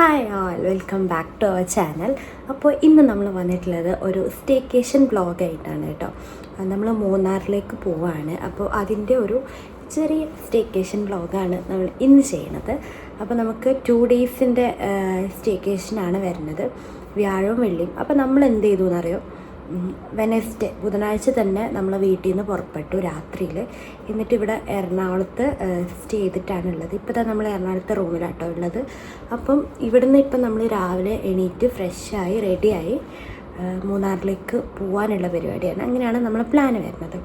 Hi all welcome back to our channel അപ്പോൾ ഇന്ന് നമ്മൾ വന്നിട്ടുള്ളത് ഒരു സ്റ്റേക്കേഷൻ ബ്ലോഗായിട്ടാണ് കേട്ടോ. നമ്മൾ മൂന്നാറിലേക്ക് പോവാണ്. അപ്പോൾ അതിന്റെ ഒരു ചെറിയ സ്റ്റേക്കേഷൻ ബ്ലോഗാണ് നമ്മൾ ഇന്ന് ചെയ്യണത്. അപ്പോൾ നമുക്ക് ടു ഡേയ്സിന്റെ സ്റ്റേക്കേഷനാണ് വരുന്നത്. വ്യാഴവും വെള്ളിയും. അപ്പോൾ നമ്മൾ എന്ത് ചെയ്തു എന്നറിയോ വെനസ്ഡേ ബുധനാഴ്ച തന്നെ നമ്മൾ വീട്ടിൽ നിന്ന് പുറപ്പെട്ടു രാത്രിയിൽ എന്നിട്ട് ഇവിടെ എറണാകുളത്ത് സ്റ്റേ ചെയ്തിട്ടാണുള്ളത്. ഇപ്പോൾ തന്നെ നമ്മൾ എറണാകുളത്തെ റൂമിലാട്ടോ ഉള്ളത്. അപ്പം ഇവിടുന്ന് ഇപ്പം നമ്മൾ രാവിലെ എണീറ്റ് ഫ്രഷായി റെഡിയായി മൂന്നാറിലേക്ക് പോകാനുള്ള പരിപാടിയാണ്. അങ്ങനെയാണ് നമ്മൾ പ്ലാൻ വരുന്നത്.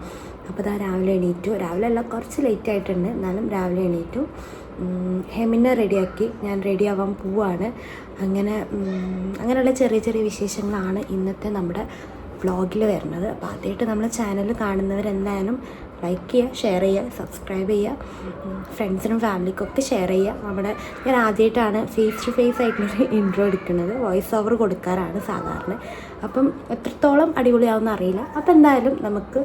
അപ്പോൾ ഇതാ രാവിലെ എണീറ്റു. രാവിലെ അല്ല കുറച്ച് ലേറ്റ് ആയിട്ടുണ്ട്. എന്നാലും രാവിലെ എണീറ്റു. ഹെമിനെ റെഡിയാക്കി. ഞാൻ റെഡി ആവാൻ പോവാണ്. അങ്ങനെ അങ്ങനെയുള്ള ചെറിയ ചെറിയ വിശേഷങ്ങളാണ് ഇന്നത്തെ നമ്മുടെ വ്ളോഗിൽ വരുന്നത്. അപ്പോൾ ആദ്യമായിട്ട് നമ്മളെ ചാനൽ കാണുന്നവരെന്തായാലും ലൈക്ക് ചെയ്യുക ഷെയർ ചെയ്യുക സബ്സ്ക്രൈബ് ചെയ്യുക. ഫ്രണ്ട്സിനും ഫാമിലിക്കൊക്കെ ഷെയർ ചെയ്യുക. നമ്മുടെ ഞാൻ ആദ്യമായിട്ടാണ് ഫേസ് ടു ഫേസ് ആയിട്ടൊരു ഇൻട്രോ എടുക്കുന്നത്. വോയിസ് ഓവർ കൊടുക്കാറാണ് സാധാരണ. അപ്പം എത്രത്തോളം അടിപൊളിയാവുമെന്ന് അറിയില്ല. അപ്പം എന്തായാലും നമുക്ക്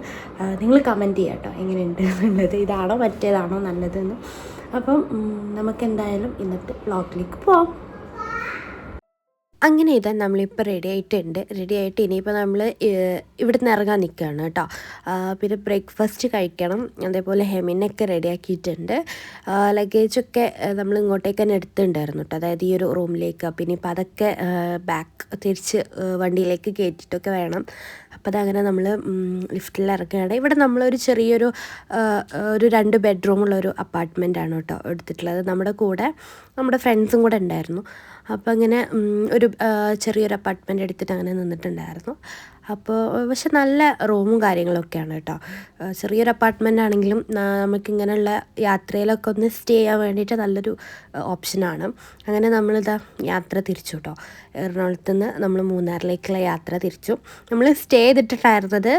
നിങ്ങൾ കമന്റ് ചെയ്യാം കേട്ടോ. എങ്ങനെയുണ്ട് എന്നുള്ളത്. ഇതാണോ മറ്റേതാണോ നല്ലതെന്ന്. അപ്പം നമുക്ക് എന്തായാലും ഇന്നത്തെ വ്ളോഗിലേക്ക് പോവാം. അങ്ങനെ ഇതാ നമ്മളിപ്പോൾ റെഡി ആയിട്ടുണ്ട്. റെഡി ആയിട്ട് ഇനിയിപ്പോൾ നമ്മൾ ഇവിടുന്ന് ഇറങ്ങാൻ നിൽക്കുകയാണ് കേട്ടോ. പിന്നെ ബ്രേക്ക്ഫാസ്റ്റ് കഴിക്കണം. അതേപോലെ ഹെമിനൊക്കെ റെഡി ആക്കിയിട്ടുണ്ട്. ലഗേജൊക്കെ നമ്മൾ ഇങ്ങോട്ടേക്ക് തന്നെ എടുത്തിട്ടുണ്ടായിരുന്നു കേട്ടോ. അതായത് ഈ ഒരു റൂമിലേക്ക് പിന്നെ ഇപ്പോൾ അതൊക്കെ ബാക്ക് തിരിച്ച് വണ്ടിയിലേക്ക് കയറ്റിയിട്ടൊക്കെ വേണം. അപ്പോൾ അതങ്ങനെ നമ്മൾ ലിഫ്റ്റിൽ ഇറക്കുകയാണ് ഇവിടെ നമ്മളൊരു ചെറിയൊരു ഒരു രണ്ട് ബെഡ്റൂമുള്ള ഒരു ആണ് കേട്ടോ എടുത്തിട്ടുള്ളത്. നമ്മുടെ കൂടെ നമ്മുടെ ഫ്രണ്ട്സും കൂടെ ഉണ്ടായിരുന്നു. അപ്പോൾ അങ്ങനെ ഒരു ചെറിയൊരു അപ്പാർട്ട്മെന്റ് എടുത്തിട്ട് അങ്ങനെ നിന്നിട്ടുണ്ടായിരുന്നു. അപ്പോൾ പക്ഷെ നല്ല റൂമും കാര്യങ്ങളൊക്കെയാണ് കേട്ടോ. ചെറിയൊരു അപ്പാർട്ട്മെന്റ് ആണെങ്കിലും നമുക്കിങ്ങനെയുള്ള യാത്രയിലൊക്കെ ഒന്ന് സ്റ്റേ ചെയ്യാൻ വേണ്ടിയിട്ട് നല്ലൊരു ഓപ്ഷനാണ് അങ്ങനെ നമ്മളിതാ യാത്ര തിരിച്ചു കേട്ടോ. എറണാകുളത്ത് നിന്ന് നമ്മൾ മൂന്നാറിലേക്കുള്ള യാത്ര തിരിച്ചു. നമ്മൾ സ്റ്റേ ചെയ്തിട്ടുണ്ടായിരുന്നത്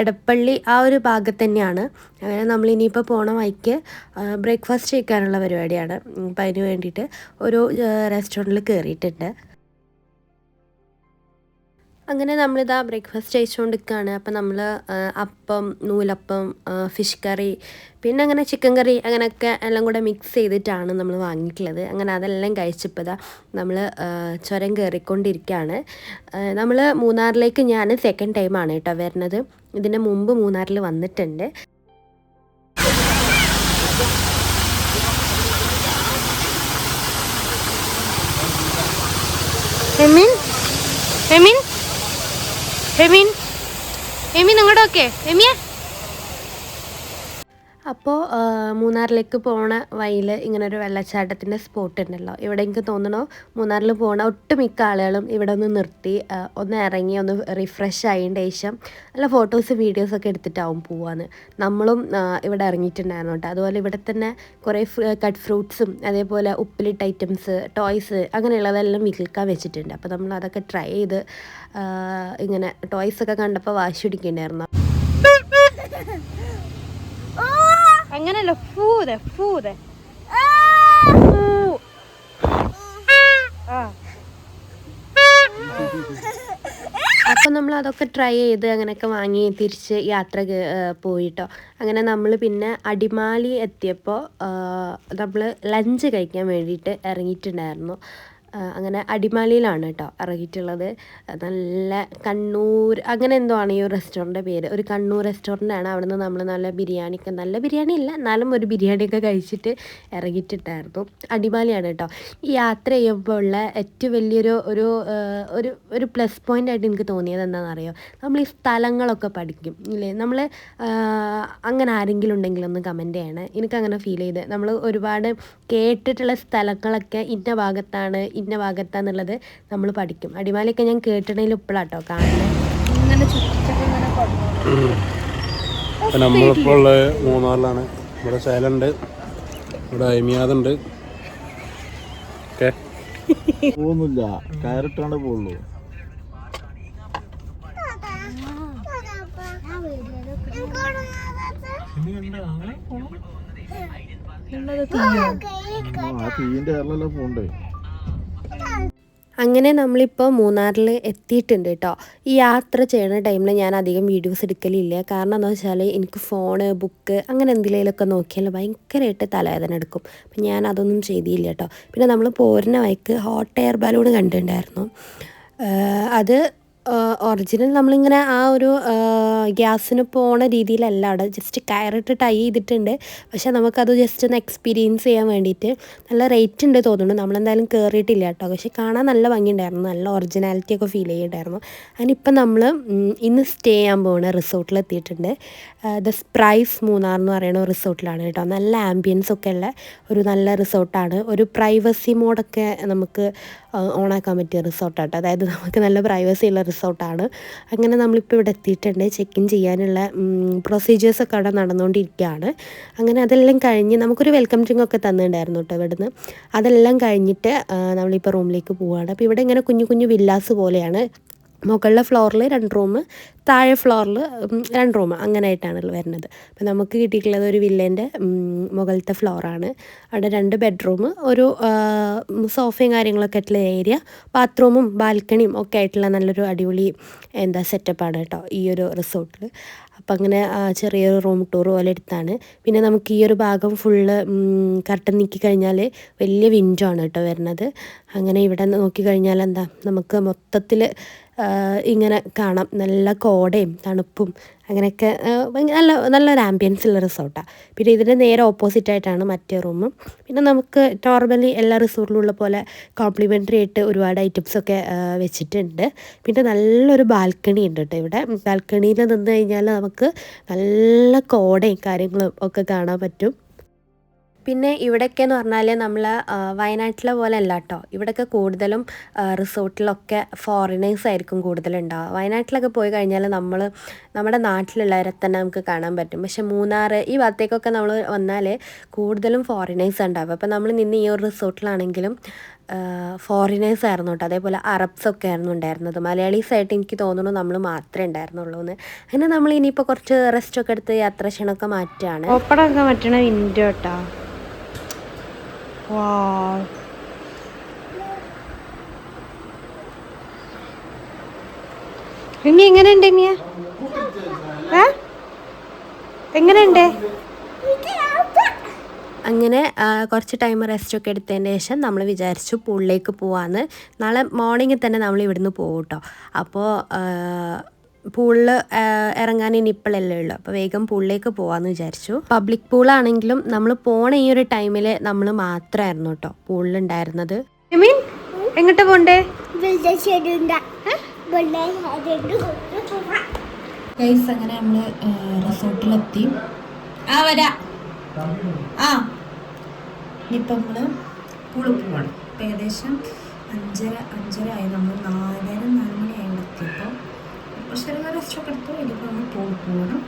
എടപ്പള്ളി ആ ഒരു ഭാഗത്ത് തന്നെയാണ് അങ്ങനെ നമ്മൾ ഇനിയിപ്പോൾ പോണ വഴിക്ക് ബ്രേക്ക്ഫാസ്റ്റ് കഴിക്കാനുള്ള പരിപാടിയാണ്. അപ്പം അതിന് വേണ്ടിയിട്ട് ഒരു റെസ്റ്റോറന്റിൽ കയറിയിട്ടുണ്ട് അങ്ങനെ നമ്മളിതാ ബ്രേക്ക്ഫാസ്റ്റ് കഴിച്ചുകൊണ്ടിരിക്കുകയാണ് അപ്പം നമ്മൾ അപ്പം നൂലപ്പം ഫിഷ് കറി പിന്നെ അങ്ങനെ ചിക്കൻ കറി അങ്ങനെയൊക്കെ എല്ലാം കൂടെ മിക്സ് ചെയ്തിട്ടാണ് നമ്മൾ വാങ്ങിയിട്ടുള്ളത്. അങ്ങനെ അതെല്ലാം കഴിച്ചപ്പോൾ ഇതാ നമ്മൾ ചുരം കയറിക്കൊണ്ടിരിക്കുകയാണ് നമ്മൾ മൂന്നാറിലേക്ക് ഞാൻ സെക്കൻഡ് ടൈമാണ് കേട്ടോ വരുന്നത് ഇതിന് മുമ്പ് മൂന്നാറിൽ വന്നിട്ടുണ്ട്. എമീൻ എമിൻ എമിൻ എമിൻ ഒക്കെ എമിയ അപ്പോൾ മൂന്നാറിലേക്ക് പോണ വഴിയിൽ ഇങ്ങനെ ഒരു വെള്ളച്ചാട്ടത്തിന്റെ സ്പോട്ട് ഉണ്ടല്ലോ. ഇവിടെ എനിക്ക് തോന്നണു മൂന്നാറിൽ പോണ ഒട്ടുമിക്ക ആളുകളും ഇവിടെ ഒന്ന് നിർത്തി ഒന്ന് ഇറങ്ങി ഒന്ന് റിഫ്രഷ് ആയതിന്റെ ശേഷം നല്ല ഫോട്ടോസ് വീഡിയോസൊക്കെ എടുത്തിട്ടാവും പോവാന്ന്. നമ്മളും ഇവിടെ ഇറങ്ങിയിട്ടുണ്ടായിരുന്നു കേട്ടോ. അതുപോലെ ഇവിടെ തന്നെ കുറേ കട്ട് ഫ്രൂട്ട്സും അതേപോലെ ഉപ്പിലിട്ട ഐറ്റംസ് ടോയ്സ് അങ്ങനെയുള്ളതെല്ലാം വിൽക്കാൻ വെച്ചിട്ടുണ്ട്. അപ്പോൾ നമ്മൾ അതൊക്കെ ട്രൈ ചെയ്ത് ഇങ്ങനെ ടോയ്സൊക്കെ കണ്ടപ്പോൾ വാശി പിടിക്കുന്നുണ്ടായിരുന്നു അങ്ങനല്ല ഫൂതെ ഫൂതെ. അപ്പം നമ്മൾ അതൊക്കെ ട്രൈ ചെയ്ത് അങ്ങനെയൊക്കെ വാങ്ങി തിരിച്ച് യാത്ര പോയിട്ടോ. അങ്ങനെ നമ്മൾ പിന്നെ അടിമാലി എത്തിയപ്പോൾ നമ്മൾ ലഞ്ച് കഴിക്കാൻ വേണ്ടിയിട്ട് ഇറങ്ങിയിട്ടുണ്ടായിരുന്നു. അങ്ങനെ അടിമാലിയിലാണ് കേട്ടോ ഇറങ്ങിയിട്ടുള്ളത്. നല്ല കണ്ണൂർ അങ്ങനെ എന്തോ ആണ് ഈ ഒരു റെസ്റ്റോറന്റിന്റെ പേര്. ഒരു കണ്ണൂർ റെസ്റ്റോറന്റ് ആണ് അവിടെ നിന്ന് നമ്മൾ നല്ല ബിരിയാണിയൊക്കെ നല്ല ബിരിയാണി ഇല്ല എന്നാലും ഒരു ബിരിയാണിയൊക്കെ കഴിച്ചിട്ട് ഇറങ്ങിയിട്ടുണ്ടായിരുന്നു അടിമാലിയാണ് കേട്ടോ ഈ യാത്ര ചെയ്യുമ്പോൾ ഉള്ള ഏറ്റവും വലിയൊരു ഒരു ഒരു ഒരു പ്ലസ് പോയിന്റ് ആയിട്ട് എനിക്ക് തോന്നിയത് എന്താണെന്ന് അറിയോ നമ്മൾ ഈ സ്ഥലങ്ങളൊക്കെ പഠിക്കും ഇല്ലേ? നമ്മൾ അങ്ങനെ ആരെങ്കിലും ഉണ്ടെങ്കിൽ ഒന്ന് കമന്റ് ചെയ്യണേ. എനിക്കങ്ങനെ ഫീൽ ചെയ്ത്. നമ്മൾ ഒരുപാട് കേട്ടിട്ടുള്ള സ്ഥലങ്ങളൊക്കെ ഇന്ന ഭാഗത്താണ് ഇന്ന ഭാഗത്താന്നുള്ളത് നമ്മൾ പഠിക്കും അടിമാലിയൊക്കെ ഞാൻ കേട്ടിട്ടുണ്ടെങ്കിൽ ഇപ്പോഴാട്ടോ കാണുന്നത് നമ്മളിപ്പോൾ ഉള്ളത് മൂന്നാറിലാണ് ഇവിടെ സൈലന്റ് ഇവിടെ അയ്മിയാദുണ്ട് ഓക്കെ പോകുന്നില്ല കയറിട്ടാണ് പോകുള്ളൂ ആ തീയിന്റെ കയറിലല്ല പോണ്ടേ അങ്ങനെ നമ്മളിപ്പോൾ മൂന്നാറിൽ എത്തിയിട്ടുണ്ട് കേട്ടോ ഈ യാത്ര ചെയ്യുന്ന ടൈമിൽ ഞാൻ അധികം വീഡിയോസ് എടുക്കലില്ല. കാരണം എന്താ വെച്ചാൽ എനിക്ക് ഫോണ് ബുക്ക് അങ്ങനെ എന്തെങ്കിലുമൊക്കെ നോക്കിയാൽ ഭയങ്കരമായിട്ട് തലവേദന എടുക്കും. അപ്പം ഞാൻ അതൊന്നും ചെയ്തില്ല കേട്ടോ പിന്നെ നമ്മൾ പോരുന്ന വഴിക്ക് ഹോട്ട് എയർ ബലൂൺ കണ്ടിട്ടുണ്ടായിരുന്നു. അത് ഒറിജിനൽ നമ്മളിങ്ങനെ ആ ഒരു ഗ്യാസിന് പോണ രീതിയിലല്ല അവിടെ ജസ്റ്റ് കയറിട്ട് ടൈ ചെയ്തിട്ടുണ്ട്. പക്ഷെ നമുക്കത് ജസ്റ്റ് ഒന്ന് എക്സ്പീരിയൻസ് ചെയ്യാൻ വേണ്ടിയിട്ട് നല്ല റേറ്റ് ഉണ്ട് തോന്നുന്നു നമ്മളെന്തായാലും കയറിയിട്ടില്ല കേട്ടോ. പക്ഷെ കാണാൻ നല്ല ഭംഗിയുണ്ടായിരുന്നു. നല്ല ഒറിജിനാലിറ്റി ഒക്കെ ഫീൽ ചെയ്യുന്നുണ്ടായിരുന്നു അതിനിപ്പം നമ്മൾ ഇന്ന് സ്റ്റേ ചെയ്യാൻ പോകുന്ന റിസോർട്ടിൽ എത്തിയിട്ടുണ്ട്. ദ സ്പ്രൈസ് മൂന്നാർ എന്ന് പറയുന്ന റിസോർട്ടിലാണ് കേട്ടോ. നല്ല ആംബിയൻസ് ഒക്കെ ഉള്ള ഒരു നല്ല റിസോർട്ടാണ് ഒരു പ്രൈവസി മോഡൊക്കെ നമുക്ക് ഓണാക്കാൻ പറ്റിയ റിസോർട്ടാട്ടോ. അതായത് നമുക്ക് നല്ല പ്രൈവസി ഉള്ള റിസോർട്ടാണ്. അങ്ങനെ നമ്മളിപ്പോൾ ഇവിടെ എത്തിയിട്ടുണ്ട്. ചെക്ക് ഇൻ ചെയ്യാനുള്ള പ്രൊസീജിയേഴ്സൊക്കെ അവിടെ നടന്നുകൊണ്ടിരിക്കുകയാണ് അങ്ങനെ അതെല്ലാം കഴിഞ്ഞ് നമുക്കൊരു വെൽക്കം ഡ്രിങ്ക് ഒക്കെ തന്നിട്ടുണ്ടായിരുന്നു കേട്ടോ ഇവിടുന്ന്. അതെല്ലാം കഴിഞ്ഞിട്ട് നമ്മളിപ്പോൾ റൂമിലേക്ക് പോവുകയാണ് അപ്പോൾ ഇവിടെ ഇങ്ങനെ കുഞ്ഞു കുഞ്ഞു വില്ലാസ് പോലെയാണ്. മുകളിലെ ഫ്ലോറിൽ രണ്ട് റൂം താഴെ ഫ്ലോറിൽ രണ്ട് റൂം അങ്ങനെ ആയിട്ടാണ് വരുന്നത്. അപ്പം നമുക്ക് കിട്ടിയിട്ടുള്ളത് ഒരു വില്ലേന്റെ മുകളിലത്തെ ഫ്ലോറാണ് അവിടെ രണ്ട് ബെഡ്റൂം ഒരു സോഫയും കാര്യങ്ങളൊക്കെ ആയിട്ടുള്ള ഏരിയ ബാത്റൂമും ബാൽക്കണിയും ഒക്കെ ആയിട്ടുള്ള നല്ലൊരു അടിപൊളി എന്താ സെറ്റപ്പാണ് കേട്ടോ ഈ ഒരു റിസോർട്ടിൽ അപ്പം അങ്ങനെ ചെറിയൊരു റൂം ടൂർ പോലെ എടുത്താണ്. പിന്നെ നമുക്ക് ഈ ഒരു ഭാഗം ഫുള്ള് കർട്ടൻ നീക്കി കഴിഞ്ഞാൽ വലിയ വിൻഡോ ആണ് കേട്ടോ വരുന്നത്. അങ്ങനെ ഇവിടെ നോക്കിക്കഴിഞ്ഞാൽ എന്താ നമുക്ക് മൊത്തത്തിൽ ഇങ്ങനെ കാണാം. നല്ല കോടയും തണുപ്പും അങ്ങനെയൊക്കെ നല്ല നല്ലൊരു ആംബിയൻസ് ഉള്ള റിസോർട്ടാണ് പിന്നെ ഇതിന്റെ നേരെ ഓപ്പോസിറ്റ് ആയിട്ടാണ് മറ്റേ റൂം പിന്നെ നമുക്ക് നോർമലി എല്ലാ റിസോർട്ടിലും ഉള്ള പോലെ കോംപ്ലിമെന്ററി ആയിട്ട് ഒരുപാട് ഐറ്റംസൊക്കെ വെച്ചിട്ടുണ്ട്. പിന്നെ നല്ലൊരു ബാൽക്കണി ഉണ്ട് കേട്ടോ ഇവിടെ. ബാൽക്കണിയിൽ നിന്ന് കഴിഞ്ഞാൽ നമുക്ക് നല്ല കോടയും കാര്യങ്ങളും ഒക്കെ കാണാൻ പറ്റും. പിന്നെ ഇവിടെയൊക്കെ എന്ന് പറഞ്ഞാൽ നമ്മൾ വയനാട്ടിലെ പോലെ അല്ല കേട്ടോ ഇവിടെയൊക്കെ കൂടുതലും റിസോർട്ടിലൊക്കെ ഫോറിനേഴ്സ് ആയിരിക്കും കൂടുതലുണ്ടാവുക. വയനാട്ടിലൊക്കെ പോയി കഴിഞ്ഞാൽ നമ്മൾ നമ്മുടെ നാട്ടിലുള്ളവരെ തന്നെ നമുക്ക് കാണാൻ പറ്റും. പക്ഷെ മൂന്നാർ ഈ ഭാഗത്തേക്കൊക്കെ നമ്മൾ വന്നാൽ കൂടുതലും ഫോറിനേഴ്സ് ഉണ്ടാവുക. അപ്പോൾ നമ്മൾ നിന്ന് ഈ ഒരു റിസോർട്ടിലാണെങ്കിലും ഫോറിനേഴ്സ് ആയിരുന്നു കേട്ടോ. അതേപോലെ അറബ്സ് ഒക്കെ ആയിരുന്നു ഉണ്ടായിരുന്നത്. മലയാളീസ് ആയിട്ട് എനിക്ക് തോന്നുന്നു നമ്മൾ മാത്രമേ ഉണ്ടായിരുന്നുള്ളൂ എന്ന്. അങ്ങനെ നമ്മൾ ഇനിയിപ്പോൾ കുറച്ച് റെസ്റ്റ് ഒക്കെ എടുത്ത് യാത്ര ക്ഷണമൊക്കെ മാറ്റുകയാണ്. ഓപ്പണൊക്കെ മാറ്റണ വിൻഡോ കേട്ടാ ഇനി എങ്ങനെയുണ്ട് മിയ? എങ്ങനെയുണ്ട്? അങ്ങനെ കുറച്ച് ടൈം റെസ്റ്റ് ഒക്കെ എടുത്തതിന് ശേഷം നമ്മൾ വിചാരിച്ചു പൂളിലേക്ക് പോവാന്ന്. നാളെ മോർണിംഗിൽ തന്നെ നമ്മൾ ഇവിടുന്ന് പോകും കേട്ടോ അപ്പോൾ പൂളിൽ ഇറങ്ങാൻ ഇനി ഇപ്പോഴല്ലേ ഉള്ളൂ. അപ്പോൾ വേഗം പൂളിലേക്ക് പോവാന്ന് വിചാരിച്ചു. പബ്ലിക് പൂളാണെങ്കിലും നമ്മൾ പോണ ഈ ഒരു ടൈമിൽ നമ്മൾ മാത്രമായിരുന്നു കേട്ടോ പൂളിലുണ്ടായിരുന്നത്. മീൻ എങ്ങോട്ട് പോണ്ടേ? ഗൈസ് അങ്ങനെ നമ്മൾ റിസോർട്ടിലെത്തി. ആ വരാ. ആ. ഇനിയിപ്പോൾ നമ്മൾ പൂളിൽ പോവാണ്. ഏകദേശം അഞ്ചര അഞ്ചര ആയി. നമ്മൾ നാലര നാല് മണി ആയി എത്തിയപ്പോൾ കുറച്ച് നേരം റെസ്റ്റ് ഒക്കെ എടുത്തു നമ്മൾ പോകണം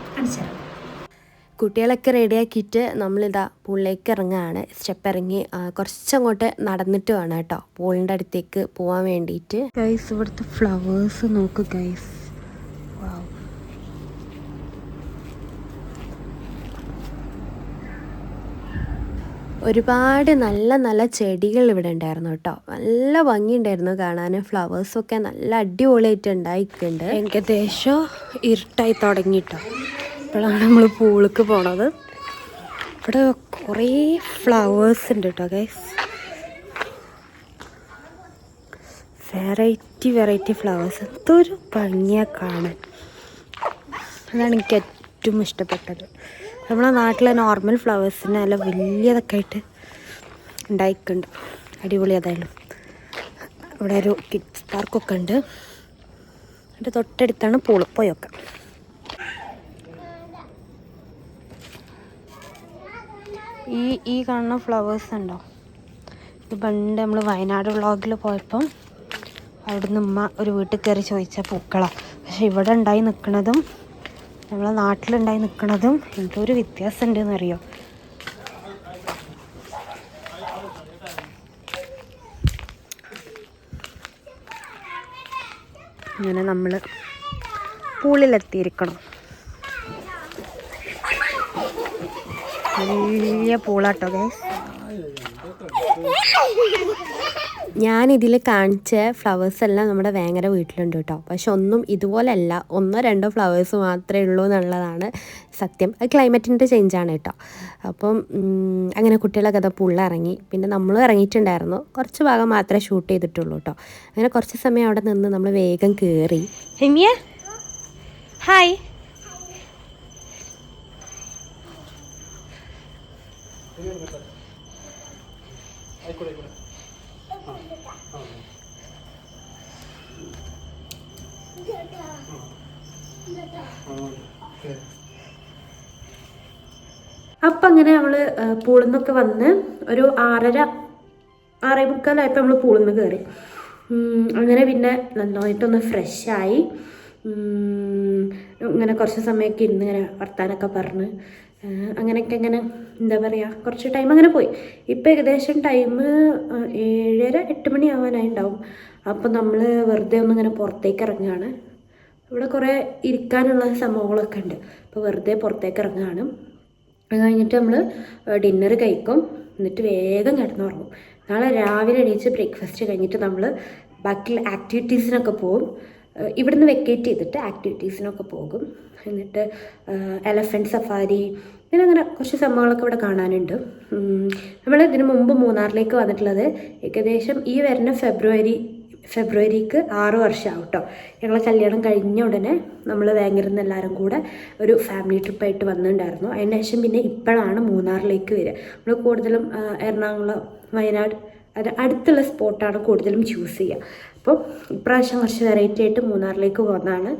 കുട്ടികളൊക്കെ റെഡിയാക്കിയിട്ട് നമ്മളിതാ പൂളിലേക്ക് ഇറങ്ങുകയാണ് സ്റ്റെപ്പ് ഇറങ്ങി കുറച്ചങ്ങോട്ട് നടന്നിട്ട് വേണം കേട്ടോ. പൂളിന്റെ അടുത്തേക്ക് പോകാൻ വേണ്ടിയിട്ട്. ഗൈസ് ഇവിടുത്തെ ഫ്ലവേഴ്സ് നോക്ക് ഗൈസ് ഒരുപാട് നല്ല നല്ല ചെടികൾ ഇവിടെ ഉണ്ടായിരുന്നു കേട്ടോ. നല്ല ഭംഗിയുണ്ടായിരുന്നു കാണാൻ ഫ്ലവേഴ്സൊക്കെ നല്ല അടിപൊളിയായിട്ട് ഉണ്ടായിട്ടുണ്ട്. ഏകദേശം ഇരുട്ടായി തുടങ്ങി കേട്ടോ. ഇപ്പോഴാണ് നമ്മൾ പൂളിക്ക് പോണത്. ഇവിടെ കുറേ ഫ്ലവേഴ്സ് ഉണ്ട് കേട്ടോ ഗൈസ് വെറൈറ്റി വെറൈറ്റി ഫ്ലവേഴ്സ് എന്തൊരു ഭംഗിയാണ് കാണാൻ. അതാണ് എനിക്ക് ഏറ്റവും ഇഷ്ടപ്പെട്ടത്. നമ്മളെ നാട്ടിലെ നോർമൽ ഫ്ലവേഴ്സിന് നല്ല വലിയതൊക്കെ ആയിട്ട് ഉണ്ടായിക്കുണ്ട് അടിപൊളി അതായാലും ഇവിടെ ഒരു കിഡ്സ് പാർക്കൊക്കെ ഉണ്ട്. അതിന്റെ തൊട്ടടുത്താണ് പൂളിപ്പോയൊക്കെ ഈ ഈ കാണുന്ന ഫ്ലവേഴ്സ് ഉണ്ടോ? ഇത് പണ്ട് നമ്മൾ വയനാട് വ്ളോഗിൽ പോയപ്പം അവിടുന്ന് ഉമ്മ ഒരു വീട്ടിൽ കയറി ചോദിച്ച പൂക്കളാണ് പക്ഷെ ഇവിടെ ഉണ്ടായി നിൽക്കുന്നതും നമ്മളെ നാട്ടിലുണ്ടായി നിൽക്കുന്നതും എന്തോ ഒരു വ്യത്യാസം ഉണ്ടെന്ന് അറിയോ ഇങ്ങനെ നമ്മൾ പൂളിലെത്തിയിരിക്കണം. വലിയ പൂളാട്ടോ ഗൈസ്. ഞാനിതിൽ കാണിച്ച ഫ്ലവേഴ്സ് എല്ലാം നമ്മുടെ വേങ്ങര വീട്ടിലുണ്ട് കേട്ടോ. പക്ഷെ ഒന്നും ഇതുപോലല്ല. ഒന്നോ രണ്ടോ ഫ്ലവേഴ്സ് മാത്രമേ ഉള്ളൂ എന്നുള്ളതാണ് സത്യം. അത് ക്ലൈമറ്റിന്റെ ചേഞ്ചാണ് കേട്ടോ. അപ്പം അങ്ങനെ കുട്ടികളൊക്കെ അത് പുള്ളിറങ്ങി പിന്നെ നമ്മളും ഇറങ്ങിയിട്ടുണ്ടായിരുന്നു. കുറച്ച് ഭാഗം മാത്രമേ ഷൂട്ട് ചെയ്തിട്ടുള്ളൂ കേട്ടോ. അങ്ങനെ കുറച്ച് സമയം അവിടെ നിന്ന് നമ്മൾ വേഗം കയറി ഹിമിയ? ഹായ് അപ്പം അങ്ങനെ നമ്മൾ പൂളിൽ നിന്നൊക്കെ വന്ന് ഒരു ആറര ആറേ മുക്കാലായപ്പോൾ നമ്മൾ പൂളിൽ നിന്ന് കയറി അങ്ങനെ പിന്നെ നന്നായിട്ടൊന്ന് ഫ്രഷായി. ഇങ്ങനെ കുറച്ച് സമയമൊക്കെ ഇരുന്ന് ഇങ്ങനെ വർത്താനൊക്കെ പറഞ്ഞ് അങ്ങനെയൊക്കെ ഇങ്ങനെ എന്താ പറയുക കുറച്ച് ടൈം അങ്ങനെ പോയി. ഇപ്പം ഏകദേശം ടൈം ഏഴര എട്ട് മണി ആവാനായി ഉണ്ടാവും. അപ്പം നമ്മൾ വെറുതെ ഒന്ന് ഇങ്ങനെ പുറത്തേക്ക് ഇറങ്ങുകയാണ്. ഇവിടെ കുറേ ഇരിക്കാനുള്ള സംഭവങ്ങളൊക്കെ ഉണ്ട്. അപ്പോൾ വെറുതെ പുറത്തേക്ക് ഇറങ്ങുകയാണ്. അത് കഴിഞ്ഞിട്ട് നമ്മൾ ഡിന്നർ കഴിക്കും. എന്നിട്ട് വേഗം കിടന്നുറങ്ങും. നാളെ രാവിലെ എണീച്ച് ബ്രേക്ക്ഫാസ്റ്റ് കഴിഞ്ഞിട്ട് നമ്മൾ ബാക്കിയുള്ള ആക്ടിവിറ്റീസിനൊക്കെ പോകും ഇവിടുന്ന് വെക്കേറ്റ് ചെയ്തിട്ട് ആക്ടിവിറ്റീസിനൊക്കെ പോകും. എന്നിട്ട് എലഫന്റ് സഫാരി പിന്നെ അങ്ങനെ കുറച്ച് സംഭവങ്ങളൊക്കെ ഇവിടെ കാണാനുണ്ട്. നമ്മൾ ഇതിനു മുമ്പ് മൂന്നാറിലേക്ക് വന്നിട്ടുള്ളത് ഏകദേശം ഈ വരുന്ന ഫെബ്രുവരി ഫെബ്രുവരിക്ക് ആറ് വർഷമാവും കേട്ടോ ഞങ്ങളെ കല്യാണം കഴിഞ്ഞ ഉടനെ നമ്മൾ വേങ്ങരുന്ന് എല്ലാവരും കൂടെ ഒരു ഫാമിലി ട്രിപ്പായിട്ട് വന്നിട്ടുണ്ടായിരുന്നു. അതിനുശേഷം പിന്നെ ഇപ്പോഴാണ് മൂന്നാറിലേക്ക് വരിക. നമ്മൾ കൂടുതലും എറണാകുളം വയനാട് അത് അടുത്തുള്ള സ്പോട്ടാണ് കൂടുതലും ചൂസ് ചെയ്യുക. അപ്പം ഇപ്രാവശ്യം കുറച്ച് വെറൈറ്റി ആയിട്ട് മൂന്നാറിലേക്ക് പോകുന്നതാണ്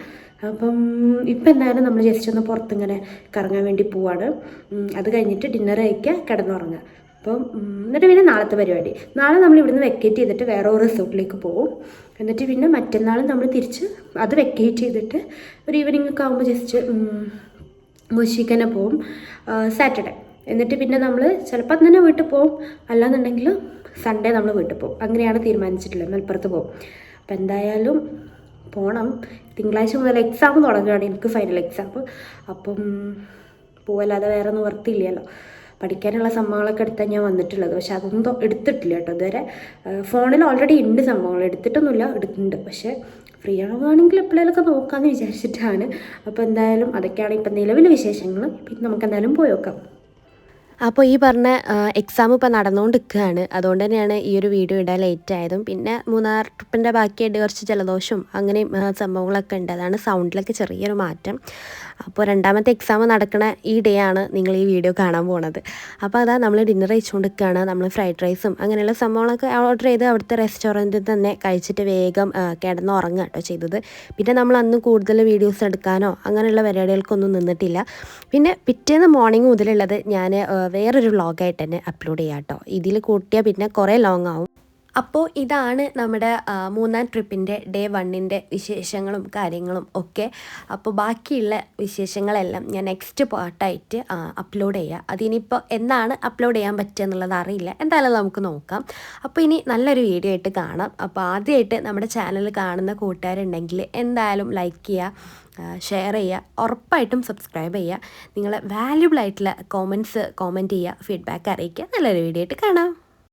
അപ്പം ഇപ്പം എന്തായാലും നമ്മൾ ജസ്റ്റ് ഒന്ന് പുറത്തിങ്ങനെ കറങ്ങാൻ വേണ്ടി പോവാണ്. അത് കഴിഞ്ഞിട്ട് ഡിന്നർ കഴിക്കുക കിടന്നുറങ്ങുക. അപ്പം എന്നിട്ട് പിന്നെ നാളത്തെ പരിപാടി. നാളെ നമ്മൾ ഇവിടുന്ന് വെക്കേറ്റ് ചെയ്തിട്ട് വേറെ ഒരു റിസോർട്ടിലേക്ക് പോകും എന്നിട്ട് പിന്നെ മറ്റന്നാളും നമ്മൾ തിരിച്ച് അത് വെക്കേറ്റ് ചെയ്തിട്ട് ഒരു ഈവനിങ് ഒക്കെ ആകുമ്പോൾ ജസ്റ്റ് മുഷിക്ക് തന്നെ പോവും. സാറ്റർഡേ എന്നിട്ട് പിന്നെ നമ്മൾ ചിലപ്പോൾ അന്ന് തന്നെ വീട്ടിൽ പോവും. അല്ലാന്നുണ്ടെങ്കിൽ സൺഡേ നമ്മൾ വീട്ടിൽ പോകും അങ്ങനെയാണ് തീരുമാനിച്ചിട്ടുള്ളത്. മലപ്പുറത്ത് പോകും അപ്പം എന്തായാലും പോകണം തിങ്കളാഴ്ച മുതൽ എക്സാം തുടങ്ങുകയാണ്. എനിക്ക് ഫൈനൽ എക്സാം അപ്പം പോവല്ലാതെ വേറെ നിവർത്തിയില്ലല്ലോ പഠിക്കാനുള്ള സംഭവങ്ങളൊക്കെ എടുത്താൽ ഞാൻ വന്നിട്ടുള്ളത്. പക്ഷെ അതൊന്നും എടുത്തിട്ടില്ല കേട്ടോ. ഇതുവരെ ഫോണിൽ ഓൾറെഡി ഉണ്ട് സംഭവങ്ങൾ. എടുത്തിട്ടൊന്നുമില്ല എടുത്തിട്ടുണ്ട്. പക്ഷേ ഫ്രീ ആവുകയാണെങ്കിൽ എപ്പോഴേലൊക്കെ നോക്കാമെന്ന് വിചാരിച്ചിട്ടാണ്. അപ്പോൾ എന്തായാലും അതൊക്കെയാണ് ഇപ്പം നിലവിലെ വിശേഷങ്ങൾ പിന്നെ നമുക്ക് എന്തായാലും പോയി നോക്കാം. അപ്പോൾ ഈ പറഞ്ഞ എക്സാം ഇപ്പോൾ നടന്നുകൊണ്ടിരിക്കുകയാണ് അതുകൊണ്ട് തന്നെയാണ് ഈ ഒരു വീഡിയോ ഇടാൻ ലേറ്റ് ആയതും. പിന്നെ മൂന്നാർ ട്രിപ്പിന്റെ ബാക്കിയായിട്ട് കുറച്ച് ജലദോഷവും അങ്ങനെ സംഭവങ്ങളൊക്കെ ഉണ്ട്. അതാണ് സൗണ്ടിലൊക്കെ ചെറിയൊരു മാറ്റം. അപ്പോൾ രണ്ടാമത്തെ എക്സാം നടക്കുന്ന ഈ ഡേ ആണ് നിങ്ങൾ ഈ വീഡിയോ കാണാൻ പോണത്. അപ്പോൾ അതാ നമ്മൾ ഡിന്നർ കഴിച്ചുകൊണ്ടിരിക്കുകയാണ് നമ്മൾ ഫ്രൈഡ് റൈസും അങ്ങനെയുള്ള സംഭവങ്ങളൊക്കെ ഓർഡർ ചെയ്ത് അവിടുത്തെ റെസ്റ്റോറന്റിൽ തന്നെ കഴിച്ചിട്ട് വേഗം കിടന്ന് ഉറങ്ങുക കേട്ടോ ചെയ്തത്. പിന്നെ നമ്മൾ അന്ന് കൂടുതൽ വീഡിയോസ് എടുക്കാനോ അങ്ങനെയുള്ള പരിപാടികൾക്കൊന്നും നിന്നിട്ടില്ല. പിന്നെ പിറ്റേന്ന് മോർണിംഗ് മുതലുള്ളത് ഞാൻ വേറൊരു വ്ളോഗായിട്ട് തന്നെ അപ്ലോഡ് ചെയ്യാം കേട്ടോ ഇതിൽ കൂട്ടിയാൽ പിന്നെ കുറേ ലോങ് ആവും. അപ്പോൾ ഇതാണ് നമ്മുടെ മൂന്നാം ട്രിപ്പിന്റെ ഡേ വണ്ണിന്റെ വിശേഷങ്ങളും കാര്യങ്ങളും ഒക്കെ. അപ്പോൾ ബാക്കിയുള്ള വിശേഷങ്ങളെല്ലാം ഞാൻ നെക്സ്റ്റ് പാർട്ടായിട്ട് അപ്ലോഡ് ചെയ്യുക അതിനിപ്പോൾ എന്നാണ് അപ്ലോഡ് ചെയ്യാൻ പറ്റുക എന്നുള്ളത് അറിയില്ല. എന്തായാലും നമുക്ക് നോക്കാം. അപ്പോൾ ഇനി നല്ലൊരു വീഡിയോ ആയിട്ട് കാണാം. അപ്പോൾ ആദ്യമായിട്ട് നമ്മുടെ ചാനൽ കാണുന്ന കൂട്ടുകാരുണ്ടെങ്കിൽ എന്തായാലും ലൈക്ക് ചെയ്യുക ഷെയർ ചെയ്യുക ഉറപ്പായിട്ടും സബ്സ്ക്രൈബ് ചെയ്യുക. നിങ്ങളെ വാല്യുബിൾ ആയിട്ടുള്ള കോമൻസ് കോമന്റ് ചെയ്യുക ഫീഡ്ബാക്ക് അറിയിക്കുക. നല്ലൊരു വീഡിയോ ആയിട്ട് കാണാം.